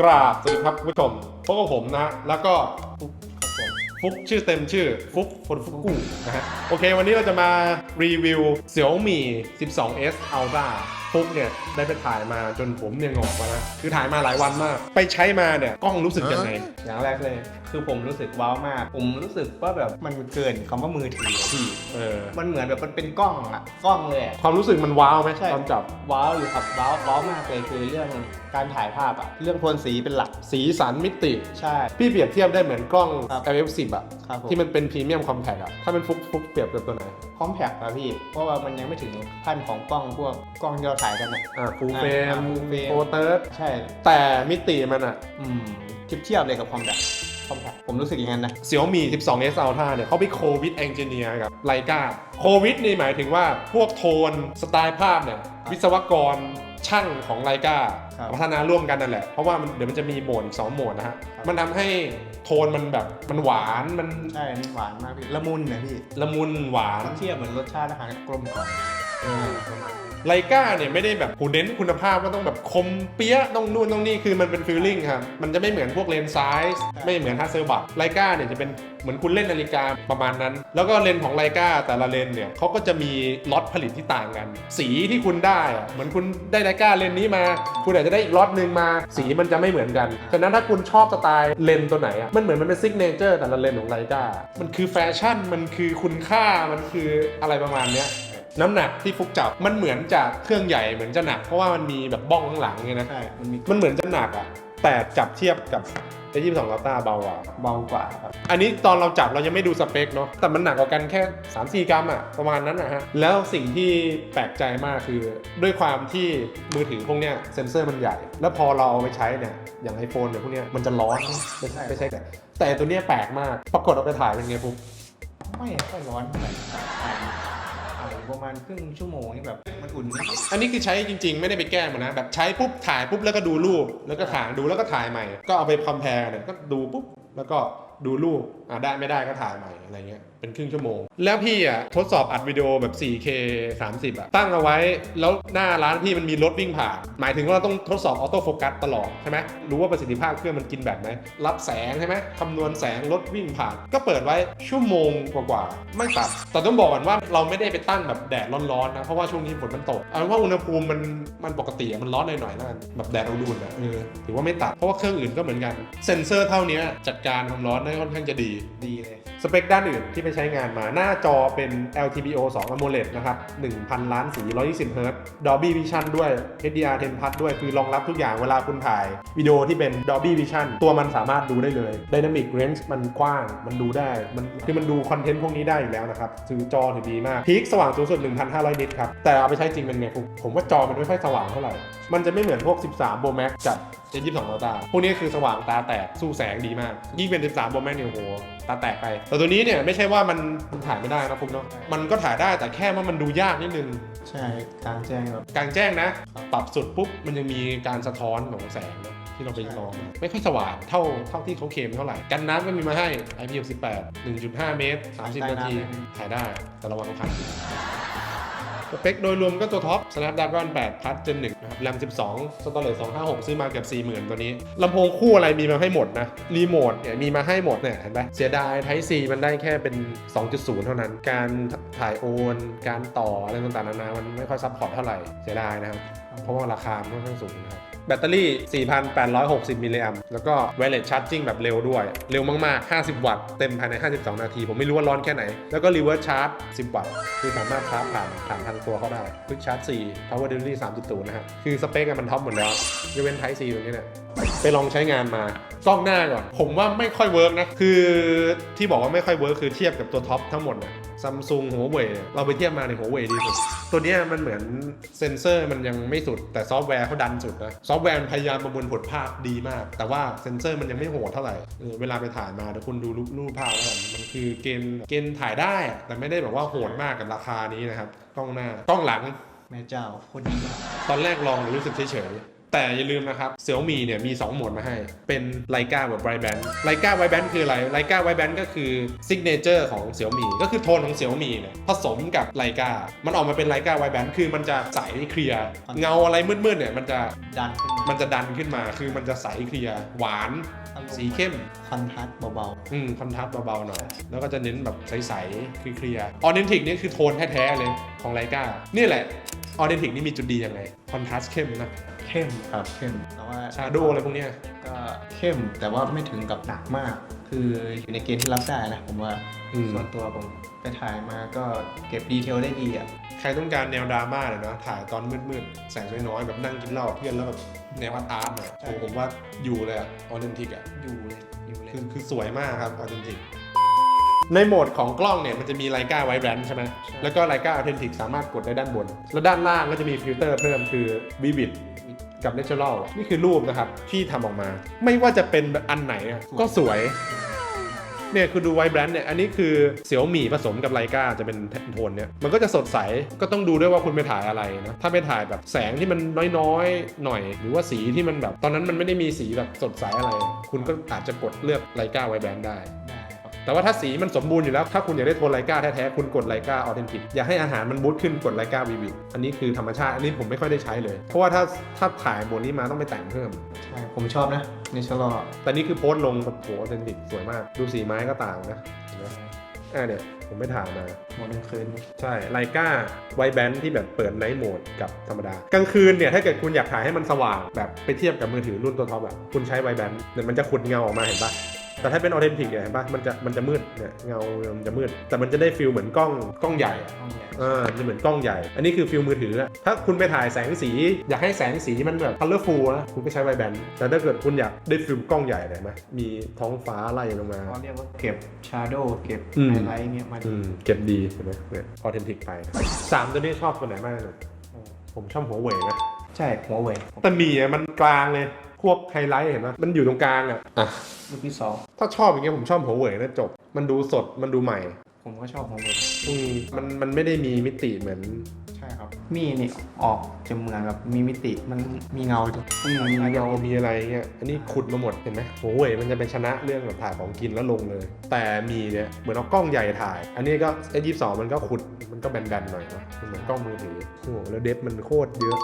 กราบสวัสดีครับคุณผู้ชมพบกับผมนะฮะแล้วก็ฟุกครับชื่อเต็มชื่อ ฟุกคนฟุกกูนะฮะโอเค วันนี้เราจะมารีวิว Xiaomi 12s Ultra ฟุกเนี่ยได้ไปถ่ายมาจนผมเนี่ยงอกมานะคือถ่ายมาหลายวันมาก ไปใช้มาเนี่ยกล้องรู้สึกยังไงอย่างแรกเลย คือผมรู้สึกว้าวมาก ผมรู้สึกว่าแบบมันเกินคำว่ามือถืออะพี่เออมันเหมือนแบบมันเป็นกล้องอะกล้องเลยอะความรู้สึกมันว้าวไหมใช่ตอนจับว้าวอยู่ครับว้าวว้าวมากเลยคือเรื่องการถ่ายภาพอะเรื่องโทนสีเป็นหลักสีสันมิติ ใช่ พี่เปรียบเทียบได้เหมือนกล้องครับ LF10 อะ ครับผม ที่มันเป็นพรีเมียมคอมแพคอะถ้าเป็นฟุกฟุกเปรียบกับตัวไหนคอมแพคอะพี่ เพราะว่ามันยังไม่ถึงขั้นของกล้องพวกกล้องที่เราถ่ายกันอะอ่าฟูลเฟรอ่าม full frame โฟเติร์ดใช่ แต่มิติมันอะอืมเทียบเทียบเลยกับคอมแพคคอมแพคผมรู้สึกอย่างนั้นนะ Xiaomi 12s Ultra เนี่ยเขาไปโควิดเอนจิเนียร์กับไลกาโควิดนี่หมายถึงว่าพวกโทนสไตล์ภาพเนี่ยวิศวกรช่างของไลกาครับ พัฒนาร่วมกันนั่นแหละ เพราะว่ามันเดี๋ยวมันจะมีโหมดอีกสองโหมดนะฮะครับมันทำให้ โทนมันแบบมันหวานมันใช่มันหวานมากพี่ละมุนนะพี่ละมุนหวานเทียบเหมือนรสชาติอาหารกลมกล่อมไลกาเนี่ยไม่ได้แบบโหเน้นคุณภาพว่าต้องแบบคมเปี้ยะต้องนู่นต้องนี่คือมันเป็นฟีลลิ่งครับ มันจะไม่เหมือนพวกเลนส์ไซส์ไม่เหมือนฮัสเซอร์บัตไลกาเนี่ยจะเป็นเหมือนคุณเล่นนาฬิกาประมาณนั้น แล้วก็เลนส์ของไลกาแต่ละเลนส์เนี่ยเขาก็จะมีล็อตผลิตที่ต่างกัน สีที่คุณได้อะเหมือนคุณได้ไลกาเลนส์นี้มา คุณอาจจะได้อีกล็อตหนึ่งมา สีมันจะไม่เหมือนกันฉะนั้นถ้าคุณชอบสไตล์เลนส์ตัวไหนอะมันเหมือนมันเป็นซิกเนเจอร์แต่ละเลนส์ของไลกามันคือแฟชั่นมันคือคุณค่ามันคืออะไรประมาณเนี้ยน้ำหนักที่ฟุกจับมันเหมือนจะเครื่องใหญ่เหมือนจะหนัก เพราะว่ามันมีแบบบ้องข้างหลังไงนะใช่มันมีมันเหมือนจะหนักอะแต่จับเทียบกับเอยี่สองลาต้าเบากว่า เบากว่าครับ อันนี้ตอนเราจับเรายังไม่ดูสเปคเนาะ แต่มันหนักกว่ากันแค่ 3-4 กรัมอะประมาณนั้นนะฮะ แล้วสิ่งที่แปลกใจมากคือด้วยความที่มือถือพวกเนี้ยเซนเซอร์มันใหญ่ แล้วพอเราเอาไปใช้เนี่ย อย่าง iPhone เนี่ยพวกเนี้ยมันจะร้อนไม่ใช่ไม่ใช่แต่แต่ตัวเนี้ยแปลกมาก ปรากฏเอาไปถ่ายเป็นไงฟุกไม่ค่อยร้อนเท่าไหร่ถ่ายถ่าย ประมาณครึ่งชั่วโมงนี่แบบมันอุ่นนิดอันนี้คือใช้จริง ๆ ไม่ได้ไปแกล้งมันนะแบบใช้ปุ๊บถ่ายปุ๊บแล้วก็ดูรูปแล้วก็ถ่ายดูแล้วก็ถ่ายใหม่ ก็เอาไปคอมเพลเนี่ยก็ดูปุ๊บแล้วก็ดูรูปอ่าได้ไม่ได้ก็ถ่ายใหม่อะไรเงี้ย เป็นครึ่งชั่วโมง แล้วพี่อะทดสอบอัดวิดีโอแบบ 4K 30อะตั้งเอาไว้แล้วหน้าร้านพี่มันมีรถวิ่งผ่าน หมายถึงว่าเราต้องทดสอบออโต้โฟกัสตลอดใช่ไหมรู้ว่าประสิทธิภาพเครื่องมันกินแบตไหมรับแสงใช่ไหมคำนวณแสงรถวิ่งผ่าน ก็เปิดไว้ชั่วโมงกว่าๆไม่ตัดแต่ต้องบอกก่อนว่าเราไม่ได้ไปตั้งแบบแดดร้อนๆนะเพราะว่าช่วงนี้ฝนมันตกเอาว่าอุณหภูมิมันมันปกติอะมันร้อนหน่อยๆแล้วกันแบบแดดอุ่นๆอะเออถือว่าไม่ตัดเพราะว่าเครื่องอื่นก็เหมือนกันเซ็นเซอร์เท่านี้จัดการความร้อนได้ค่อนข้างจะดีดีเลยสเปคด้านอื่นที่ไปใช้งานมาหน้าจอเป็น LTPO 2 AMOLED นะครับ 1,000 ล้านสี 120 Hz Dolby Vision ด้วย HDR10 Plus ด้วย คือรองรับทุกอย่างเวลาคุณถ่าย วิดีโอที่เป็น Dolby Vision ตัวมันสามารถดูได้เลย Dynamic Range มันกว้าง มันดูได้ มันคือมันดูคอนเทนต์พวกนี้ได้อยู่แล้วนะครับซื้อจอถือดีมากพีคสว่างสูงสุด 1,500 นิตครับ แต่เอาไปใช้จริงเป็นไงผมว่าจอมันไม่ค่อยสว่างเท่าไหร่ มันจะไม่เหมือนพวก 13 Pro Max กับ J22 Ultra พวกนี้คือสว่างตาแตกสู้แสงดีมาก ยิ่งเป็น 13 Pro Max เนี่ยโอ้โหตาแตกไป แต่ตัวนี้เนี่ยไม่ใช่ว่ามันมันถ่ายไม่ได้นะคุณเนาะ มันก็ถ่ายได้แต่แค่ว่ามันดูยากนิดนึง ใช่กลางแจ้งแบบกลางแจ้งนะ ปรับสุดปุ๊บมันยังมีการสะท้อนของแสงนะที่เราไปลองไม่ค่อยสว่างเท่าเท่าที่เขาเคลมเท่าไหร่ กันน้ำก็มีมาให้ IP68 1.5 เมตร 30 นาที ถ่ายได้แต่ระวังพัน สเปคโดยรวมก็ตัวท็อป Snapdragon 8 Plus Gen 1นะครับ RAM 12 Storage 256 ซื้อมาเกือบ40,000 ตัวนี้ลำโพงคู่อะไรมีมาให้หมดนะ รีโมทเนี่ยมีมาให้หมดเนี่ยเห็นไหมเสียดาย Type C มันได้แค่เป็น 2.0 เท่านั้น การถ่ายโอน การต่ออะไรต่างๆนานามันไม่ค่อยซัพพอร์ตเท่าไหร่เสียดายนะครับเพราะว่าราคาค่อนข้างสูงนะครับแบตเตอรี่ 4,860 มิลลิแอมแล้วก็ wireless charging แบบเร็วด้วย เร็วมาก ๆ 50 วัตต์ เต็มภายใน 52 นาที ผมไม่รู้ว่าร้อนแค่ไหน แล้วก็ reverse charge 10 วัตต์ คือสามารถชาร์จผ่านผ่านทางตัวเขาได้ quick charge 4 power delivery 3.0 นะครับคือสเปคมันท็อปหมดแล้วยกเว้น Type C ตรงนี้เนี่ยไปลองใช้งานมา กล้องหน้าก่อน ผมว่าไม่ค่อยเวิร์กนะ คือที่บอกว่าไม่ค่อยเวิร์กคือเทียบกับตัวท็อปทั้งหมดนะซัมซุงหัวเว่ยเราไปเทียบมาในหัวเว่ยดีสุด ตัวเนี้ยมันเหมือนเซนเซอร์มันยังไม่สุด แต่ซอฟต์แวร์เขาดันสุดนะ ซอฟต์แวร์มันพยายามประมวลผลภาพดีมาก แต่ว่าเซนเซอร์มันยังไม่โหดเท่าไหร่เออเวลาไปถ่ายมาเดี๋ยวคุณดูรูปรูปภาพแล้วกันมันคือเกณฑ์เกณฑ์ถ่ายได้อะแต่ไม่ได้แบบว่าโหดมากกับราคานี้นะครับกล้องหน้ากล้องหลังแม่เจ้าโคตรดีมากตอนแรกลองรู้สึกเฉยๆ แต่อย่าลืมนะครับ Xiaomi เนี่ยมี 2 โหมดมาให้ เป็นไลกาแบบไวแบนไลกาไวแบนคืออะไรไลกาไวแบนก็คือซิกเนเจอร์ของ Xiaomi ก็คือโทนของ Xiaomi เนี่ยผสมกับไลกามันออกมาเป็นไลกาไวแบนคือมันจะใสเคลียร์เงาอะไรมืดๆเนี่ยมันจะดันขึ้นมามันจะดันขึ้นมา คือมันจะใสเคลียร์หวานสีเข้มคอนทราสต์เบาอืมคอนทราสต์เบาๆหน่อย แล้วก็จะเน้นแบบใสๆคือเคลียร์ออเดนติกนี่คือโทนแท้ๆเลยของไลกานี่แหละออเดนติกนี่มีจุดดียังไงคอนทราสต์เข้มนะๆ เข้มครับเข้มแต่ว่าชาโดอะไรพวกเนี้ยก็เข้มแต่ว่าไม่ถึงกับหนักมาก คืออยู่ในเกณฑ์ที่รับได้นะผมว่าอืมส่วนตัวผมไปถ่ายมาก็เก็บดีเทลได้ดีอะใครต้องการแนวดราม่าเนี่ยนะถ่ายตอนมืดๆแสงน้อยๆแบบนั่งกินเหล้ากับเพื่อนแล้วแบบแนวอาร์ตๆหน่อยโอ้ผมว่าอยู่เลยอะออเดนติกอะอยู่เลยอยู่เลยคือคือสวยมากครับออเดนติกในโหมดของกล้องเนี่ยมันจะมีไลกาไวแบรนด์ใช่ไหม แล้วก็ไลกาออเทนติกสามารถกดได้ด้านบน แล้วด้านล่างก็จะมีฟิลเตอร์เพิ่มคือ Vivid กับ Natural นี่คือรูปนะครับที่ทำออกมา ไม่ว่าจะเป็นอันไหนอะก็สวยเนี่ยคือดูไวแบรนด์เนี่ย อันนี้คือเสี่ยวหมี่ผสมกับไลกาจะเป็นโทนเนี่ย มันก็จะสดใส ก็ต้องดูด้วยว่าคุณไปถ่ายอะไรนะ ถ้าไปถ่ายแบบแสงที่มันน้อยๆ หน่อย หรือว่าสีที่มันแบบ ตอนนั้นมันไม่ได้มีสีแบบสดใสอะไร คุณก็อาจจะกดเลือกไลกาไวแบรนด์ได้ได้ครับ แต่ว่าถ้าสีมันสมบูรณ์อยู่แล้ว ถ้าคุณอยากได้โทนไลกาแท้ๆ คุณกดไลกาออเทนติกอยากให้อาหารมันบูตขึ้นกดไลกาวีวิอันนี้คือธรรมชาติ อันนี้ผมไม่ค่อยได้ใช้เลย เพราะว่าถ้าถ้าถ่ายโหมดนี้มาต้องไปแต่งเพิ่ม ใช่ ผมชอบนะเนเชอรัลแต่นี่คือโพสต์ลงแบบโหออเทนติกสวยมาก ดูสีไม้ก็ต่างนะเห็นไหมอ่าเนี่ยผมไม่ถ่ายมาหมดกลางคืน ใช่ไลกาไวแบนที่แบบเปิดไนท์โหมดกับธรรมดา กลางคืนเนี่ย ถ้าเกิดคุณอยากถ่ายให้มันสว่าง แบบไปเทียบกับมือถือรุ่นตัวท็อปอะคุณใช้ไวแบนเนี่ยมันจะขุดเงาออกมาเห็นปะ แต่ถ้าเป็นออเทนติกเนี่ยเห็นปะมันจะมันจะมืดเนี่ยเงามันจะมืด แต่มันจะได้ฟิลเหมือนกล้องกล้องใหญ่อะห้องใหญ่อ่าจะเหมือนกล้องใหญ่ อันนี้คือฟิลมือถืออะถ้าคุณไปถ่ายแสงสี อยากให้แสงสีมันแบบ colorful นะคุณก็ใช้ไวแบนแต่ถ้าเกิดคุณอยากได้ฟิลกล้องใหญ่เลยไหมมีท้องฟ้าไล่ลงมา เขาเรียกว่าเก็บชาร์โดเก็บอืม ไฮไลท์เงี้ยมาอืมเก็บดีเห็นไหมเนี่ยออเทนติกไปนะสามตัวนี้ชอบตัวไหนมากที่สุดผมชอบหัวเว่ยนะ ใช่หัวเว่ยแต่หมีอะมันกลางเลย พวกไฮไลท์เห็นไหมมันอยู่ตรงกลางอะอะ ลูกที่สองถ้าชอบอย่างเงี้ยผมชอบหัวเว่ยนะจบ มันดูสดมันดูใหม่ผมก็ชอบหัวเว่ยอืมมันมันไม่ได้มีมิติเหมือนใช่ครับ มีนี่ออกจะเหมือนกับมีมิติมันมีเงาด้วยมีเงามีอะไรเงี้ยอันนี้ขุดมาหมดเห็นไหมหัวเว่ยมันจะเป็นชนะเรื่องแบบถ่ายของกินแล้วลงเลย แต่มีเนี่ยเหมือนเอากล้องใหญ่ถ่าย อันนี้ก็ไอ้ยี่สองมันก็ขุดมันก็แบนๆหน่อยนะมันเหมือนกล้องมือถือโอ้โหแล้วเดฟมันโคตรเยอะ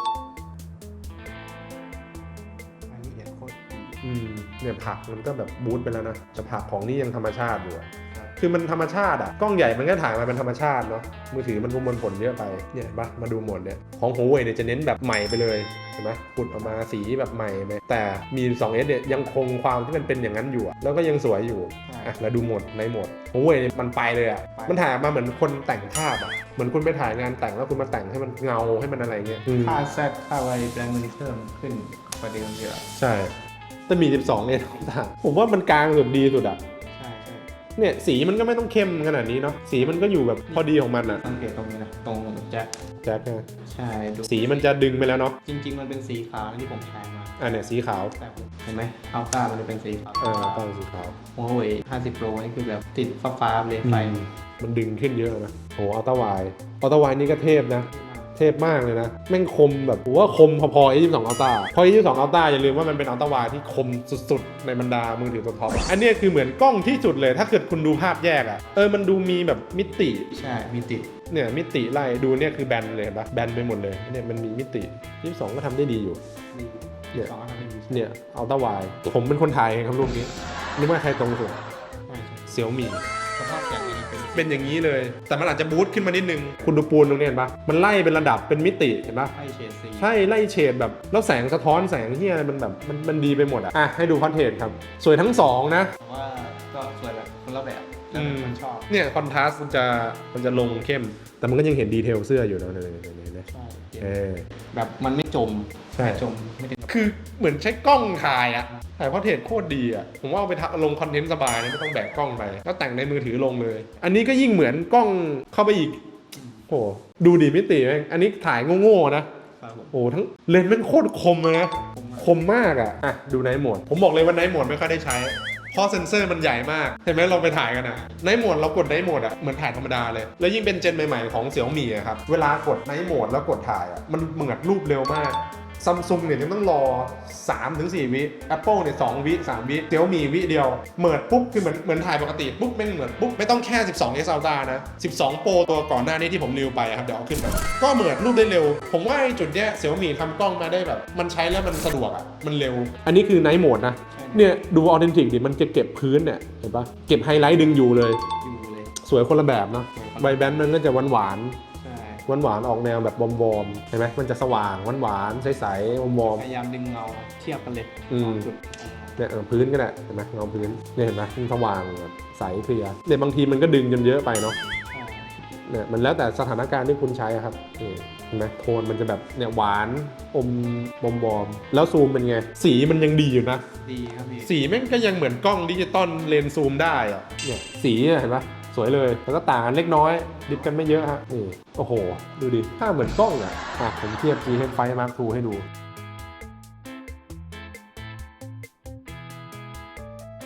อืมเนี่ยผักมันก็แบบบูทไปแล้วนะแต่ผักของนี่ยังธรรมชาติอยู่อะครับคือมันธรรมชาติอะกล้องใหญ่มันก็ถ่ายมาเป็นธรรมชาติเนาะมือถือมันประมวลผลเยอะไปเนี่ยเห็นปะมาดูหมดเนี่ยของหัวเว่ยเนี่ยจะเน้นแบบใหม่ไปเลยเห็นไหมขุดออกมาสีแบบใหม่ไปแต่มี 2S เนี่ยยังคงความที่มันเป็นอย่างนั้นอยู่อะแล้วก็ยังสวยอยู่ใช่อะเราดูหมดในหมดหัวเว่ยเนี่ยมันไปเลยอะไปมันถ่ายออกมาเหมือนคนแต่งภาพอะเหมือนคุณไปถ่ายงานแต่งแล้วคุณมาแต่งให้มันเงาให้มันอะไรเงี้ยอืมค่าแซดค่าไวแบรนด์มอนิเตอร์มันขึ้นกว่าเดิมเยอะใช่ แต่มี12เนี่ยต่างผมว่ามันกลางสุดดีสุดอะใช่ใช่เนี่ยสีมันก็ไม่ต้องเข้มขนาดนี้เนาะสีมันก็อยู่แบบพอดีของมันอะสังเกตตรงนี้นะตรงแจ็คแจ็คนะใช่ดูสีมันจะดึงไปแล้วเนาะจริง ๆ มันเป็นสีขาวที่ผมใช้มาอะเนี่ยสีขาวแต่เห็นไหมอัลต้ามันจะเป็นสีขาวเออต้องสีขาวหัวเว่ย50โปรนี่คือแบบติดฟ้าฟ้าๆเลยไฟมันดึงขึ้นเยอะนะโหอัลต้าไวอัลต้าไวนี่ก็เทพนะ เทพมากเลยนะ แม่งคมแบบผมว่าคมพอๆ A22 Ultra พอ A22 Ultra อย่าลืมว่ามันเป็นอัลต้าไวที่คมสุดๆ ในบรรดามือถือตัวท็อปอะอันเนี้ยคือเหมือนกล้องที่สุดเลย ถ้าเกิดคุณดูภาพแยกอะเออ มันดูมีแบบมิติ ใช่มีติดเนี่ยมิติไล่ดูเนี่ยคือแบนเลยเห็นปะแบนไปหมดเลย เนี่ยมันมีมิติ 22 ก็ทำได้ดีอยู่มีเนี่ยสองอันนี้เนี่ยอัลต้าไวผมเป็นคนถ่ายเองครับรูปนี้นึกว่าใครตรงสุดใช่ใช่เสี่ยวมี่สภาพแกะนี่ เป็นเป็นอย่างนี้เลย แต่มันอาจจะบูทขึ้นมานิดนึง คุณดูปูนตรงนี้เห็นปะมันไล่เป็นระดับเป็นมิติเห็นปะไฟเฉดสีใช่ไล่เฉดแบบแล้วแสงสะท้อนแสงที่อะไรมันแบบมันมันดีไปหมดอะอะให้ดูคอนเทนต์ครับ สวยทั้งสองนะแต่ว่าก็สวยแบบคนละแบบแล้วอืมมันชอบเนี่ยคอนทราสต์มันจะมันจะลงเข้ม แต่มันก็ยังเห็นดีเทลเสื้ออยู่นะเนี่ยเนี่ยเนี่ยเนี่ยใช่เออแบบมันไม่จมใช่ไม่จมไม่ได้จม คือเหมือนใช้กล้องถ่ายอะถ่ายคอนเทนต์โคตรดีอะผมว่าเอาไปทำลงคอนเทนต์สบายนะไม่ต้องแบกกล้องไปแล้วแต่งในมือถือลงเลย อันนี้ก็ยิ่งเหมือนกล้องเข้าไปอีกโอ้โหดูดีมิติแม่งอันนี้ถ่ายโง่ๆนะครับผมโอ้โหทั้งเลนส์แม่งโคตรคมเลยนะคมมากอะอะดูไนท์โหมด ผมบอกเลยว่าไนท์โหมดไม่ค่อยได้ใช้เพราะเซนเซอร์มันใหญ่มากเห็นไหมเราไปถ่ายกันอะไนท์โหมดเรากดไนท์โหมดอะเหมือนถ่ายธรรมดาเลย แล้วยิ่งเป็นเจนใหม่ๆของเสี่ยวมี่อะครับ เวลากดไนท์โหมดแล้วกดถ่ายอะมันเหมือนรูปเร็วมาก ซัมซุงเนี่ยยังต้องรอ3ถึง4วิ Apple เนี่ย2วิ 3 วิเดี๋ยวมีวิเดียวเหมิดปุ๊บคือเหมือนเหมือนถ่ายปกติปุ๊บไม่เหมือนปุ๊บไม่ต้องแค่ 12 S Ultra นะ 12 Pro ตัวก่อนหน้านี้ที่ผมรีวิวไปอะครับเดี๋ยวเอาขึ้นไปก็เหมือนรูปได้เร็ว ผมว่าไอ้จุดเนี้ยเสี่ยวมีทำกล้องมาได้แบบ มันใช้แล้วมันสะดวกอะมันเร็ว อันนี้คือไนท์โหมดนะเนี่ยดูออเทนติกดิมันจะเก็บพื้นเนี่ยเห็นปะเก็บไฮไลท์ดึงอยู่เลย อยู่เลย สวยคนละแบบเนาะใบแบนมันก็จะหวานหวานใช่ หวานหวานๆออกแนวแบบวอมๆเห็นไหมมันจะสว่างหวานหวานๆใสๆวอมพยายามดึงเงาเทียบกันเลยอืมจุดๆเนี่ยเออพื้นก็ได้เห็นไหมเงาพื้นเนี่ยเห็นไหมมันสว่างแบบใสเคลียร์เนี่ยบางทีมันก็ดึงจนเยอะไปเนาะใช่เนี่ยมันแล้วแต่สถานการณ์ที่คุณใช้อะครับนี่เห็นไหมโทนมันจะแบบเนี่ยหวานอมวอมวอมๆแล้วซูมเป็นไง สีมันยังดีอยู่นะ ดีครับพี่ สีแม่งก็ยังเหมือนกล้องดิจิตอลเลนส์ซูมได้อะเนี่ยสีอะเห็นปะ สวยเลย แล้วก็ต่างกันเล็กน้อย ดิฟกันไม่เยอะฮะนี่โอ้โห ดูดิถ้าเหมือนกล้องอะอะผมเทียบ G H 5 Mark II ให้ดู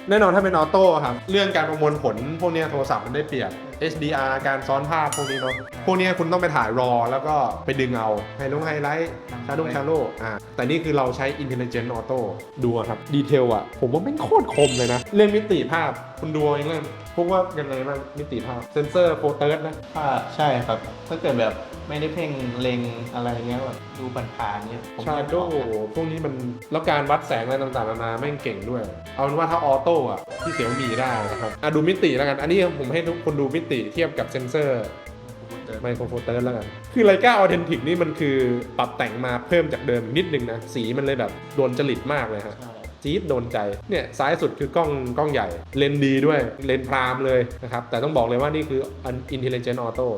แน่นอนถ้าเป็นออโต้ครับ เรื่องการประมวลผลพวกนี้โทรศัพท์มันได้เปรียบ HDR การซ้อนภาพพวกนี้เนาะ วกเนี้ยคุณต้องไปถ่ายรอ แล้วก็ไปดึงเอาไฮลงไฮไลท์ชาร์ดงชาร์โลอ่าแต่นี่คือเราใช้ Intelligent Auto ดูอะครับดีเทลอะผมว่าไม่งโคตรคมเลยนะ เรื่องมิติภาพคุณดูเอาเองเลยพวกว่ายังไงบ้างมิติภาพเซนเซอร์โฟเตอร์นะถ้าใช่ครับ ถ้าเกิดแบบไม่ได้เพ่งเล็งอะไรเงี้ยแบบดูผ่านๆเนี้ยผมชาจะโดพวกนี้มันแล้วการวัดแสงอะไรต่างๆนานาแม่งเก่งด้วย เอาเป็นว่าถ้าออโต้อะที่เสียวมีได้นะครับอะดูมิติแล้วกัน อันนี้ผมให้ทุกคนดูมิติเทียบกับเซนเซอร์ ไมโครโฟเตอร์แล้วกัน คือไลกาออเทนติกนี่มันคือปรับแต่งมาเพิ่มจากเดิมนิดนึงนะ สีมันเลยแบบโดนจริตมากเลยฮะใช่จี๊ดโดนใจ เนี่ยซ้ายสุดคือกล้องกล้องใหญ่ เลนส์ดีด้วย เลนส์พรามเลยนะครับ แต่ต้องบอกเลยว่านี่คือ Intelligent Auto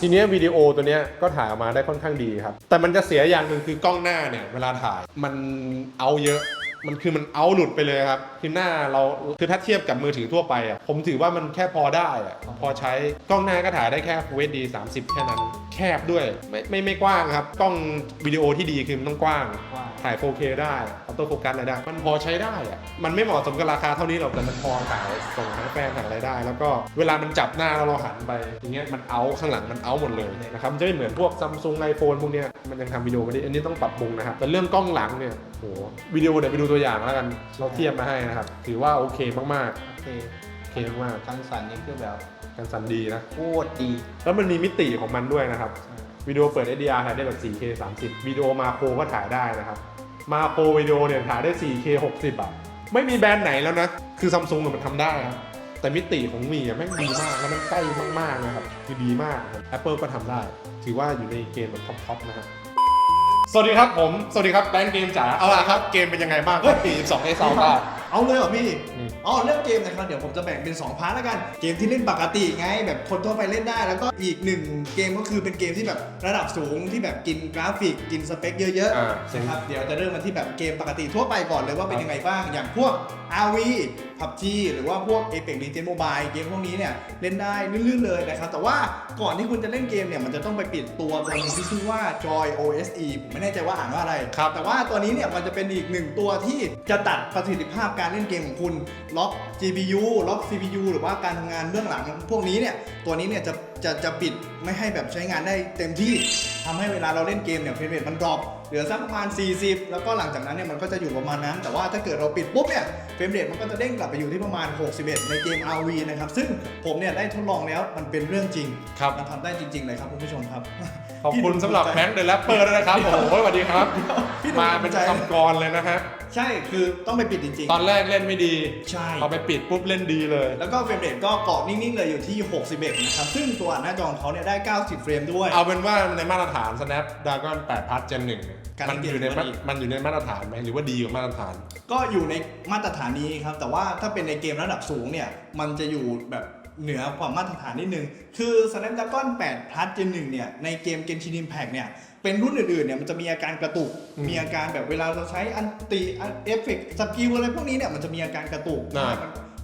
ทีเนี้ยวิดีโอตัวเนี้ยก็ถ่ายออกมาได้ค่อนข้างดีครับ แต่มันจะเสียอย่างหนึ่งคือกล้องหน้าเนี่ย เวลาถ่ายมันเอาเยอะ มันคือมันเอาหลุดไปเลยครับคือหน้าเราคือถ้าเทียบกับมือถือทั่วไปอะผมถือว่ามันแค่พอได้อะพอใช้กล้องหน้าก็ถ่ายได้แค่ Full HD 30 แค่นั้น แคบด้วยไม่ไม่ไม่กว้างครับ กล้องวิดีโอที่ดีคือมันต้องกว้างว่า ถ่าย 4K ได้ออโต้โฟกัสอะไรได้ มันพอใช้ได้อะมันไม่เหมาะสมกับราคาเท่านี้หรอกแต่มันพอถ่ายส่งให้แฟนถ่ายอะไรได้ แล้วก็เวลามันจับหน้าแล้วเราหันไปอย่างเงี้ยมันเอาข้างหลังมันเอาหมดเลยนะครับมันจะไม่เหมือนพวกซัมซุงไอโฟนพวกเนี้ยมันยังทำวิดีโอไม่ได้อันนี้ต้องปรับปรุงนะครับแต่เรื่องกล้องหลังเนี่ยโหวิดีโอเดี๋ยวไปดูตัวอย่างแล้วกันเราเทียบมาให้นะครับถือว่าโอเคมากโอเคๆโอเคมากการสั่นนี่คือแบบๆการสั่นดีนะ โคตรดีแล้วมันมีมิติของมันด้วยนะครับ วิดีโอเปิด HDR ถ่ายได้แบบ 4K 30 วิดีโอมาโครก็ถ่ายได้นะครับ มาโครวิดีโอเนี่ยถ่ายได้ 4K 60อะไม่มีแบรนด์ไหนแล้วนะ คือซัมซุงมันทำได้ครับแต่มิติของมีอะแม่งดีมากแล้วมันใกล้มากๆนะครับ คือดีมากครับ Apple ก็ทำได้ ถือว่าอยู่ในเกณฑ์แบบท็อปๆนะครับสวัสดีครับผม สวัสดีครับแบงค์เกมจ๋าเอาละครับ เกมเป็นยังไงบ้างครับปี12 S Ultra เอาเลยเหรอพี่อืมอ๋อเรื่องเกมนะครับเดี๋ยวผมจะแบ่งเป็น 2 พาร์ทแล้วกัน เกมที่เล่นปกติไง แบบคนทั่วไปเล่นได้ แล้วก็อีกหนึ่งเกมก็คือเป็นเกมที่แบบระดับสูงที่แบบกินกราฟิกกินสเปคเยอะอ่า ๆนะครับเดี๋ยวจะเริ่มมาที่แบบเกมปกติทั่วไปก่อนเลยว่าเป็นยังไงบ้าง อย่างพวก RV PUBG หรือว่าพวก Apex Legends Mobile เกมพวกนี้เนี่ยเล่นได้ลื่นๆเลยนะครับ แต่ว่าก่อนที่คุณจะเล่นเกมเนี่ยมันจะต้องไปปิดตัวตัวหนึงที่ชื่อว่า Joy OSE ผมไม่แน่ใจว่าอ่านว่าอะไรครับแต่ว่าตัวนี้เนี่ยมันจะเป็นอีกหนึ่งตัวที่จะตัดประสิทธิภาพการการเล่นเกมของคุณล็อก GPU ล็อก CPU หรือว่าการทำงานเบื้องหลังพวกนี้เนี่ยตัวนี้เนี่ยจะจะจะปิดไม่ให้แบบใช้งานได้เต็มที่ทำให้เวลาเราเล่นเกมเนี่ยเฟรมเรทมันดรอป เหลือสักประมาณ 40 แล้วก็หลังจากนั้นเนี่ยมันก็จะอยู่ประมาณนั้น แต่ว่าถ้าเกิดเราปิดปุ๊บเนี่ยเฟรมเรทมันก็จะเด้งกลับไปอยู่ที่ประมาณ 61 ในเกม RV นะครับ ซึ่งผมเนี่ยได้ทดลองแล้วมันเป็นเรื่องจริงครับ มันทำได้จริง ๆ เลยครับคุณผู้ชมครับ ขอบคุณสำหรับแบงค์เดอะแรปเปอร์ด้วยนะครับ โอ้โหสวัสดีครับ พี่ดูมาเป็นใจคำกรเลยนะฮะ ใช่คือต้องไปปิดจริง ตอนแรกเล่นไม่ดีๆใช่ พอไปปิดปุ๊บเล่นดีเลยแล้วก็เฟรมเรทก็เกาะนิ่งๆเลยอยู่ที่ 61 นะครับ ซึ่งตัวหน้าจอของเขาเนี่ยได้ 90 เฟรมด้วย เอาเป็นว่าในมาตรฐาน Snapdragon 8 Plus Gen 1 การมันอยู่ในเล่นเกมมาดีมันอยู่ในมาตรฐานไหมหรือว่าดีกว่ามาตรฐาน ก็อยู่ในมาตรฐานนี้ครับ แต่ว่าถ้าเป็นในเกมระดับสูงเนี่ย มันจะอยู่แบบเหนือกว่ามาตรฐานนิดนึง คือ Snapdragon 8 Plus Gen 1เนี่ย ในเกม Genshin Impact เนี่ย เป็นรุ่นอื่นๆ เนี่ย มันจะมีอาการกระตุก อืมมีอาการแบบเวลาเราใช้อันติเอฟเฟกต์สกิลอะไรพวกนี้เนี่ย มันจะมีอาการกระตุก อ่า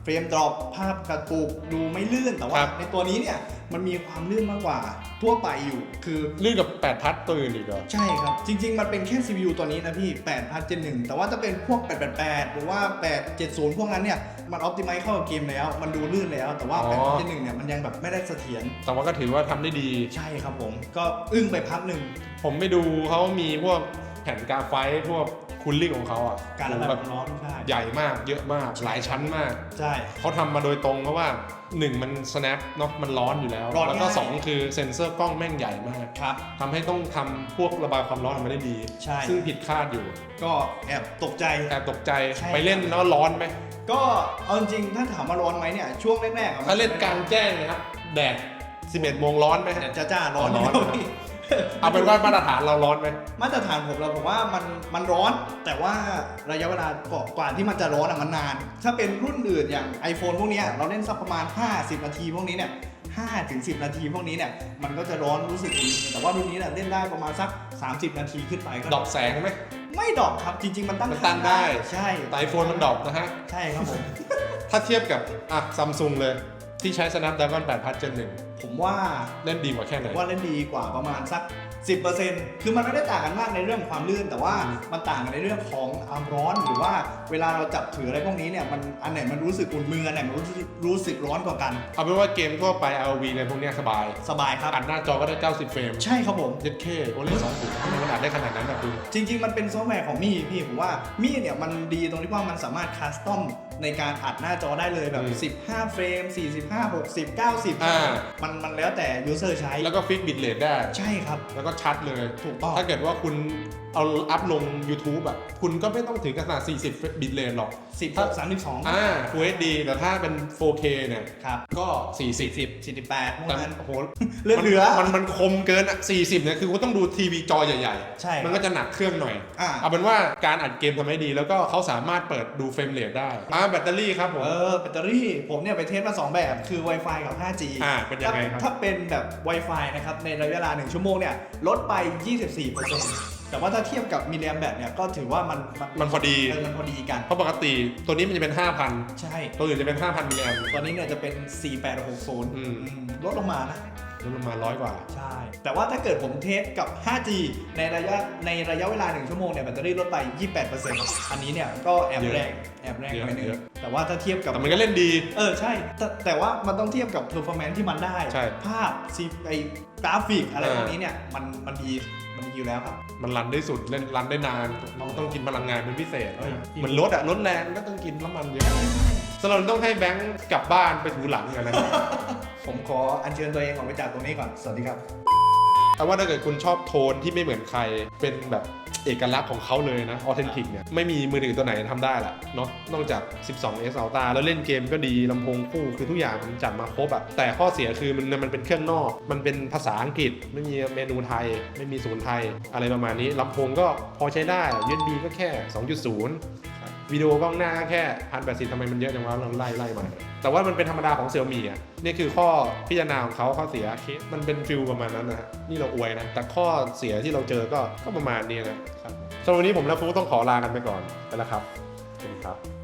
เฟรมดรอปภาพกระตุกดูไม่ลื่นแต่ว่าครับในตัวนี้เนี่ยมันมีความลื่นมากกว่าทั่วไปอยู่คือลื่นกับ8 Plus ตัวอื่นอีกเหรอใช่ครับ จริง ๆ มันเป็นแค่ CPU ตัวนี้นะพี่ 8 พันเจนหนึ่งแต่ว่าถ้าเป็นพวก 888 หรือว่า 870 พวกนั้นเนี่ย มันออ t ติ i z e เข้ากับเกมแล้ว มันดูลื่นแล้ว แต่ว่าอ๋อ8พันเจนหนึ่งเนี่ยมันยังแบบไม่ได้เสถียรแต่ว่าก็ถือว่าทำได้ดี ใช่ครับผม ก็อึ้งไปพักหนึ่งผมไปดูเขามีพวกผ่นกราไฟต์พวก คูลลิ่งของเขาอะการระบายความร้อนใช่ใหญ่มากเยอะมากหลายชั้นมาก ใช่เขาทำมาโดยตรงเพราะว่า1มัน snap เนาะมันร้อนอยู่แล้วร้อนแล้วก็ง่าย2คือเซ็นเซอร์กล้องแม่งใหญ่มากครับทำให้ต้องทำพวกระบายความร้อนออกมาได้ดี ใช่ ซึ่งผิดคาดอยู่ ก็แอบตกใจ แอบตกใจใช่ไปเล่นแล้วร้อนไหม ก็เอาจริงๆถ้าถามว่าร้อนไหมเนี่ย ช่วงแรกๆอะมัถ้าเล่นกลางแจ้งนะครับ แดด 11โมงร้อนไหมแดดจ้าๆร้อนร้อนยู่ เอาเป็นว่ามาตรฐานเราร้อนไหมมาตรฐานผมเราผมว่ามันมันร้อน แต่ว่าระยะเวลากว่ากว่าที่มันจะร้อนอะมันนาน ถ้าเป็นรุ่นอื่นอย่าง iPhone พวกเนี้ยเราเล่นสักประมาณ 50 นาทีพวกนี้เนี่ย5ถึง10 นาทีพวกนี้เนี่ยมันก็จะร้อนรู้สึกอุ่นแต่ว่ารุ่นนี้เนี่ยเล่นได้ประมาณสัก 30 นาทีขึ้นไปก็ดรอปแสงไหมไม่ดรอกครับจริง ๆ มันตั้งมันตั้งได้ใช่แต่ไอโฟนมันดรอปนะฮะใช่ครับผมถ้าเทียบกับอะซัมซุงเลย ที่ใช้ Snapdragon 8 Plus Gen ผมว่า1เล่นดีกว่าแค่ไหนว่าเล่นดีกว่าประมาณสัก 10%คือมันไม่ได้ต่างกันมากในเรื่องความลื่น แต่ว่าอืมมันต่างกันในเรื่องของความร้อนหรือว่าเวลาเราจับถืออะไรพวกนี้เนี่ยมันอันไหนมันรู้สึกอุ่นมืออันไหนมันรู้สึกรู้สึกร้อนกว่ากัน เอาเป็นว่าเกมทั่วไป ROV ในพวกเนี้ยสบาย สบายครับ อัดหน้าจอก็ได้ 90 เฟรมใช่ครับผมเจ็ดเคโอเลสองศูนย์ทำไมมันอัดได้ขนาดนั้นอะคุณ จริง ๆ มันเป็นซอฟต์แวร์ของมี่พี่ผมว่ามี่เนี่ยมันดีตรงที่ว่ามันสามารถคัสตอม ในการอัดหน้าจอได้เลยแบอืมบ15 เฟรม 45 60 90อ่า มันมันแล้วแต่ยูเซอร์ใช้ แล้วก็ฟิกบิตเรทได้ ใช่ครับ แล้วก็ชัดเลย ถูกต้อง ถ้าเกิดว่าคุณเอาอัพลง YouTube อะคุณก็ไม่ต้องถึงขนาด 40 บิตเรทหรอก16 32 อ่า Full HD แต่ถ้าเป็น 4K เนี่ย ครับ ก็ 40 40 48พวกแต่นั้นโอ้โหเหลือเหลือ มันมันคมเกินอะ40 เนี่ย คือคุณต้องดูทีวีจอใหญ่ใช่ มันก็จะหนักเครื่องหน่อยอ่าเอาเป็นว่าการอัดเกมทำให้ดี แล้วก็เขาสามารถเปิดดูเฟรมเรทได้อ่าแบตเตอรี่ครับผม เออแบตเตอรี่ผมเนี่ยไปเทสมา 2 แบบคือ Wi-Fi กับ 5G อ่าเป็นยังไงครับถ้าถ้าเป็นแบบ Wi-Fi นะครับ ในระยะเวลา 1 ชั่วโมงเนี่ย ลดไป 24%แต่ว่าถ้าเทียบกับมิลลิแอมแบตเนี่ย ก็ถือว่ามันมันพอดีเออมันพอดีกัน เพราะปกติตัวนี้มันจะเป็น 5,000 ใช่ ตัวอื่นจะเป็น 5,000มิลลิแอมตอนนี้เนี่ยจะเป็น 4860อืมอืมลดลงมานะ ลดลงมาร้อยกว่า ใช่ แต่ว่าถ้าเกิดผมเทสกับ 5G ในระยะในระยะเวลา 1 ชั่วโมงเนี่ยแบตเตอรี่ลดไป 28%อันนี้เนี่ยก็แอบเยอะแรงแอบแรงหน่อยนึงเยอะ แต่ว่าถ้าเทียบกับ แต่มันก็เล่นดี เออ ใช่แต่แต่ว่ามันต้องเทียบกับ performance ที่มันได้ ใช่ภาพซีไอกราฟิกอะไรเออพวกนี้เนี่ยมันมันดีมันดีอยู่แล้วครับ มันรันได้สุดเล่นรันได้นานมันต้องกินพลังงานเป็นพิเศษเออเหมือนรถอะรถแรงก็ต้องกินน้ำมันเยอะ สำหรับต้องให้แบงค์กลับบ้านไปถูหลังกันนะ ผมขออัญเชิญตัวเองออกไปจากตรงนี้ก่อน สวัสดีครับ แต่ว่าถ้าเกิดคุณชอบโทนที่ไม่เหมือนใคร เป็นแบบเอกลักษณ์ของเขาเลยนะ ออเทนติกเนี่ย ไม่มีมือถือตัวไหนทำได้ละเนาะ นอกจาก 12s Ultra แล้วเล่นเกมก็ดีลำโพงคู่ คือทุกอย่างมันจัดมาครบอะแต่ข้อเสียคือมันมันเป็นเครื่องนอก มันเป็นภาษาอังกฤษ ไม่มีเมนูไทย ไม่มีศูนย์ไทย อะไรประมาณนี้ลำโพงก็พอใช้ได้ USB ก็แค่ 2.0 วิดีโอกล้องหน้าก็แค่พันแปดสิบทำไมมันเยอะจังวะเราไล่ไล่มา แต่ว่ามันเป็นธรรมดาของเซี่ยมี่อะนี่คือข้อพิจารณาของเขาข้อเสียเคสมันเป็นฟิลประมาณนั้นนะฮะนี่เราอวยนะ แต่ข้อเสียที่เราเจอก็ก็ประมาณนี้นะครับสำหรับวันนี้ผมและฟลุ๊กต้องขอลากันไปก่อนไปแล้วครับสวัสดีครับ